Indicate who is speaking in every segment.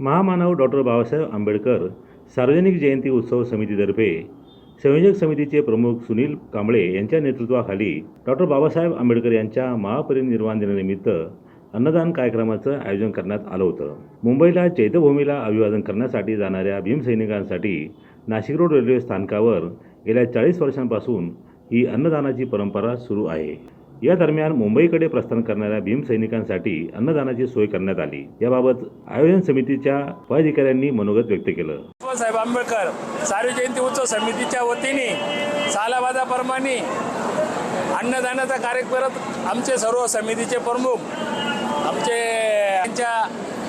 Speaker 1: महामानव डॉक्टर बाबासाहेब आंबेडकर सार्वजनिक जयंती उत्सव समितीतर्फे संयोजक समितीचे प्रमुख सुनील कांबळे यांच्या नेतृत्वाखाली डॉक्टर बाबासाहेब आंबेडकर यांच्या महापरिनिर्वाण दिनानिमित्त अन्नदान कार्यक्रमाचं आयोजन करण्यात आलं होतं. मुंबईला चैत्यभूमीला अभिवादन करण्यासाठी जाणाऱ्या भीमसैनिकांसाठी नाशिक रोड रेल्वे स्थानकावर गेल्या चाळीस वर्षांपासून ही अन्नदानाची परंपरा सुरू आहे. या दरम्यान मुंबईकडे प्रस्थान करणाऱ्या भीमसैनिकांसाठी अन्नदानाची सोय करण्यात आली. याबाबत आयोजन समितीच्या पदाधिकाऱ्यांनी मनोगत व्यक्त केलं.
Speaker 2: बाबासाहेब आंबेडकर सारी जयंती उत्सव समितीच्या वतीने सालाबादाप्रमाणे अन्नदानाचा कार्यक्रम आमचे सर्व समितीचे प्रमुख आमचे त्यांच्या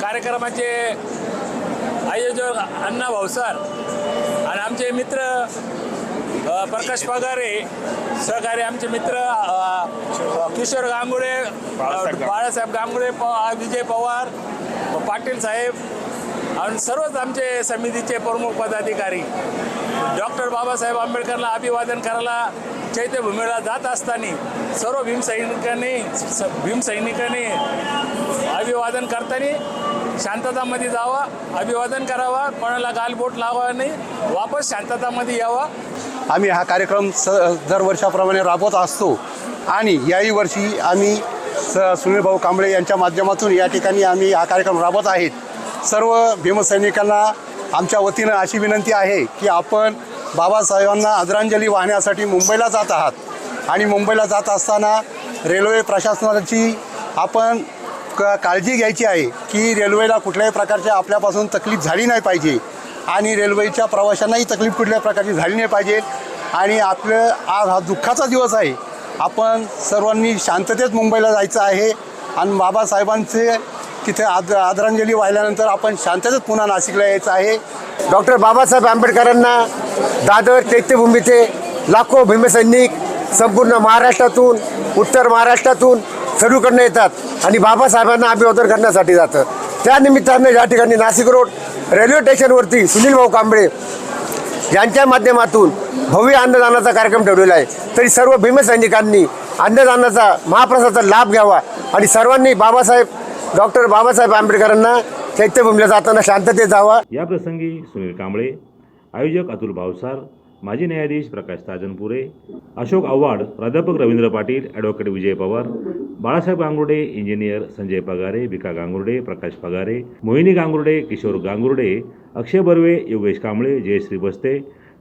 Speaker 2: कार्यक्रमाचे आयोजक अण्णा भाऊसार आणि आमचे मित्र प्रकाश पगारे सहकारी आमचे मित्र किशोर गांगुडे अ, बाळासाहेब गांगुडे प विजय पवार पाटील साहेब आणि सर्वच आमचे समितीचे प्रमुख पदाधिकारी. डॉक्टर बाबासाहेब आंबेडकरला अभिवादन करायला चैत्यभूमीला जात असताना सर्व भीमसैनिकांनी भीमसैनिकांनी अभिवादन करताना शांततामध्ये जावं अभिवादन करावं कोणाला गालबोट लावा नाही वापस शांततामध्ये यावं.
Speaker 3: आम्ही हा कार्यक्रम स दर वर्षाप्रमाणे राबवत असतो. आणि याही वर्षी आम्ही स सुनील भाऊ कांबळे यांच्या माध्यमातून या ठिकाणी आम्ही हा कार्यक्रम राबवत आहेत. सर्व भीमसैनिकांना आमच्या वतीनं अशी विनंती आहे की आपण बाबासाहेबांना आदरांजली वाहण्यासाठी मुंबईला जात आहात. आणि मुंबईला जात असताना रेल्वे प्रशासनाची आपण क काळजी घ्यायची आहे की रेल्वेला कुठल्याही प्रकारच्या आपल्यापासून तकलीफ झाली नाही पाहिजे आणि रेल्वेच्या प्रवाशांनाही तकलीफ कुठल्या प्रकारची झाली नाही पाहिजे आणि आपलं आज हा दुःखाचा दिवस आहे. आपण सर्वांनी शांततेत मुंबईला जायचं आहे आणि बाबासाहेबांचे तिथे आद आदरांजली वाहिल्यानंतर आपण शांततेत पुन्हा नाशिकला यायचं आहे.
Speaker 4: डॉक्टर बाबासाहेब आंबेडकरांना दादर चैत्यभूमीचे लाखो भीमसैनिक संपूर्ण महाराष्ट्रातून उत्तर महाराष्ट्रातून सर्वकडनं येतात. आणि बाबासाहेबांना अभिवादन करण्यासाठी जातं. त्या निमित्तानं या ठिकाणी नाशिक रोड रेल्वे स्टेशनवरती सुनील भाऊ कांबळे यांच्या माध्यमातून भव्य अन्नदानाचा कार्यक्रम ठेवलेला आहे. तरी सर्व भीमसैनिकांनी अन्नदानाचा महाप्रसादाचा लाभ घ्यावा आणि सर्वांनी बाबासाहेब डॉक्टर बाबासाहेब आंबेडकरांना चैत्यभूमीला जाताना शांततेत जावा.
Speaker 1: या प्रसंगी सुनील कांबळे आयोजक अतुल भावसार माजी न्यायाधीश प्रकाश ताजनपुरे अशोक आव्हाड प्राध्यापक रवींद्र पाटील ॲडव्होकेट विजय पवार बाळासाहेब गांगुर्डे इंजिनियर संजय पगारे विका गांगुर्डे प्रकाश पगारे मोहिनी गांगुर्डे किशोर गांगुर्डे अक्षय बर्वे योगेश कांबळे जयश्री बस्ते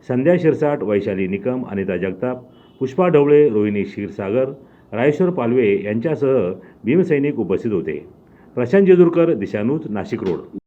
Speaker 1: संध्या शिरसाट वैशाली निकम अनिता जगताप पुष्पा ढवळे रोहिणी क्षीरसागर रायेश्वर पालवे यांच्यासह भीमसैनिक उपस्थित होते. प्रशांत जेजुरकर दिशानूज नाशिक रोड.